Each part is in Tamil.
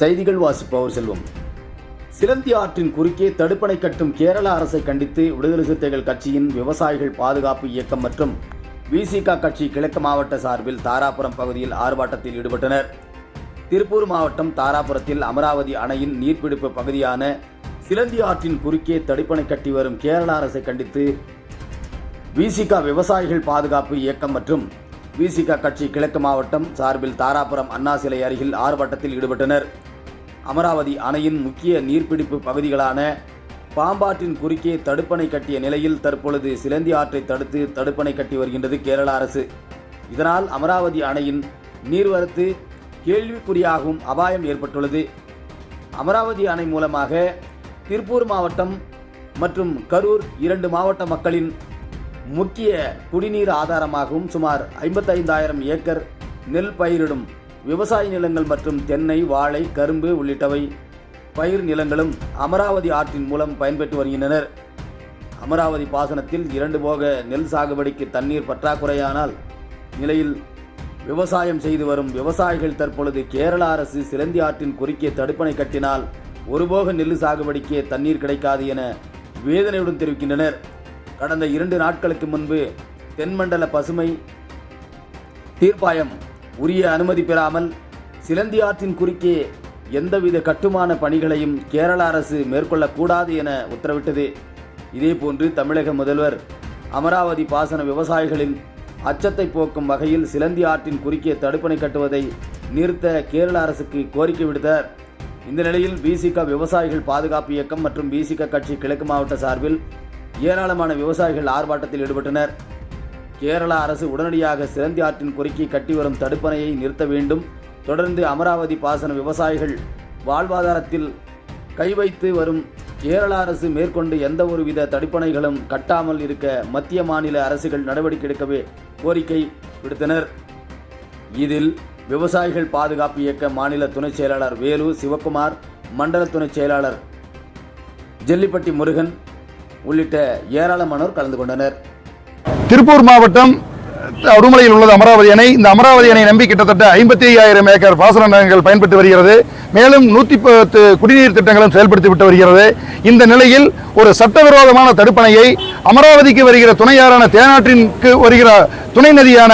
செய்திகள் வாசிப்பவர் செல்வம். சிலந்தி ஆற்றின் குறுக்கே தடுப்பணை கட்டும் கேரள அரசை கண்டித்து விடுதலை சிறுத்தைகள் கட்சியின் விவசாயிகள் பாதுகாப்பு இயக்கம் மற்றும் விசிக கட்சி கிழக்கு மாவட்ட சார்பில் தாராபுரம் பகுதியில் ஆர்ப்பாட்டத்தில் ஈடுபட்டனர். திருப்பூர் மாவட்டம் தாராபுரத்தில் அமராவதி அணையின் நீர்பிடிப்பு பகுதியான சிலந்தி ஆற்றின் குறுக்கே தடுப்பணை கட்டி வரும் கேரள அரசை கண்டித்து விசிகா விவசாயிகள் பாதுகாப்பு இயக்கம் மற்றும் விசிகா கட்சி கிழக்கு மாவட்டம் சார்பில் தாராபுரம் அண்ணா சிலை அருகில் ஆர்ப்பாட்டத்தில் ஈடுபட்டனர். அமராவதி அணையின் முக்கிய நீர்பிடிப்பு பகுதிகளான பாம்பாற்றின் குறுக்கே தடுப்பணை கட்டிய நிலையில் தற்பொழுது சிலந்தி ஆற்றை தடுத்து தடுப்பணை கட்டி வருகின்றது கேரள அரசு. இதனால் அமராவதி அணையின் நீர்வரத்து கேள்விக்குறியாகும் அபாயம் ஏற்பட்டுள்ளது. அமராவதி அணை மூலமாக திருப்பூர் மாவட்டம் மற்றும் கரூர் இரண்டு மாவட்ட மக்களின் முக்கிய குடிநீர் ஆதாரமாகவும் சுமார் ஐம்பத்தைந்தாயிரம் ஏக்கர் நெல் பயிரிடும் விவசாய நிலங்கள் மற்றும் தென்னை வாழை கரும்பு உள்ளிட்டவை பயிர் நிலங்களும் அமராவதி ஆற்றின் மூலம் பயன்பெற்று வருகின்றனர். அமராவதி பாசனத்தில் இரண்டு போக நெல் சாகுபடிக்கு தண்ணீர் பற்றாக்குறையானால் நிலையில் விவசாயம் செய்து வரும் விவசாயிகள் தற்பொழுது கேரள அரசு சிலந்தி ஆற்றின் குறுக்கே தடுப்பணை கட்டினால் ஒருபோக நெல் சாகுபடிக்கே தண்ணீர் கிடைக்காது என வேதனையுடன் தெரிவிக்கின்றனர். கடந்த இரண்டு நாட்களுக்கு முன்பு தென்மண்டல பசுமை தீர்ப்பாயம் உரிய அனுமதி பெறாமல் சிலந்தி ஆற்றின் குறுக்கே எந்தவித கட்டுமான பணிகளையும் கேரள அரசு மேற்கொள்ளக்கூடாது என உத்தரவிட்டது. இதேபோன்று தமிழக முதல்வர் அமராவதி பாசன விவசாயிகளின் அச்சத்தை போக்கும் வகையில் சிலந்தி ஆற்றின் குறுக்கே தடுப்பணை கட்டுவதை நிறுத்த கேரள அரசுக்கு கோரிக்கை விடுத்தார். இந்த நிலையில் பிசிக விவசாயிகள் பாதுகாப்பு இயக்கம் மற்றும் பிசிக கட்சி கிழக்கு மாவட்ட சார்பில் ஏராளமான விவசாயிகள் ஆர்ப்பாட்டத்தில் ஈடுபட்டனர். கேரள அரசு உடனடியாக சிறந்தி ஆற்றின் குறுக்கி கட்டி வரும் தடுப்பணையை நிறுத்த வேண்டும். தொடர்ந்து அமராவதி பாசன விவசாயிகள் வாழ்வாதாரத்தில் கை வைத்து வரும் கேரள அரசு மேற்கொண்டு எந்த ஒருவித தடுப்பணைகளும் கட்டாமல் இருக்க மத்திய மாநில அரசுகள் நடவடிக்கை எடுக்கவே கோரிக்கை விடுத்தனர். இதில் விவசாயிகள் பாதுகாப்பு இயக்க மாநில துணைச் செயலாளர் வேலு சிவக்குமார் மண்டல துணைச் செயலாளர் ஜெல்லிப்பட்டி முருகன் உள்ளிட்ட ஏராளமானோர் கலந்து கொண்டனர். திருப்பூர் மாவட்டம் அருமலையில் உள்ளது அமராவதி அணை. இந்த அமராவதி அணை நம்பி கிட்டத்தட்ட ஐம்பத்தி ஐயாயிரம் ஏக்கர் பாசன நிலங்கள் பயன்பட்டு வருகிறது. மேலும் நூற்றி பத்து குடிநீர் திட்டங்களும் செயல்படுத்தி விட்டு வருகிறது. இந்த நிலையில் ஒரு சட்டவிரோதமான தடுப்பணையை அமராவதிக்கு வருகிற துணையாரான தேனாற்றிற்கு வருகிற துணை நதியான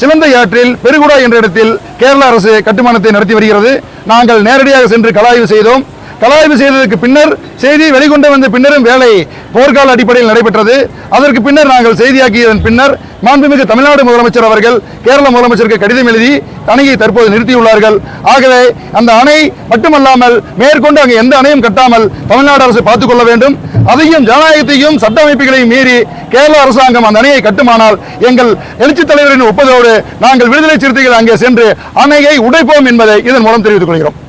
சிலந்தை ஆற்றில் பெருகுடா என்ற இடத்தில் கேரள அரசு கட்டுமானத்தை நடத்தி வருகிறது. நாங்கள் நேரடியாக சென்று கலாய்வு செய்தோம். கலாய்வு செய்ததற்கு பின்னர் செய்தி வெளிக்கொண்டு வந்த பின்னரும் வேலை போர்க்கால அடிப்படையில் நடைபெற்றது. அதற்கு பின்னர் நாங்கள் செய்தியாக்கியதன் பின்னர் மாண்புமிகு தமிழ்நாடு முதலமைச்சர் அவர்கள் கேரள முதலமைச்சருக்கு கடிதம் எழுதி அணையை தற்போது நிறுத்தியுள்ளார்கள். ஆகவே அந்த அணை மட்டுமல்லாமல் மேற்கொண்டு அங்கு எந்த அணையும் கட்டாமல் தமிழ்நாடு அரசு பார்த்துக் கொள்ள வேண்டும். அதையும் ஜனநாயகத்தையும் சட்ட அமைப்புகளையும் மீறி கேரள அரசாங்கம் அந்த அணையை கட்டுமானால் எங்கள் எழுச்சித் தலைவரின் ஒப்பதோடு நாங்கள் விடுதலை சிறுத்தைகள் அங்கே சென்று அணையை உடைப்போம் என்பதை இதன் மூலம் தெரிவித்துக் கொள்கிறோம்.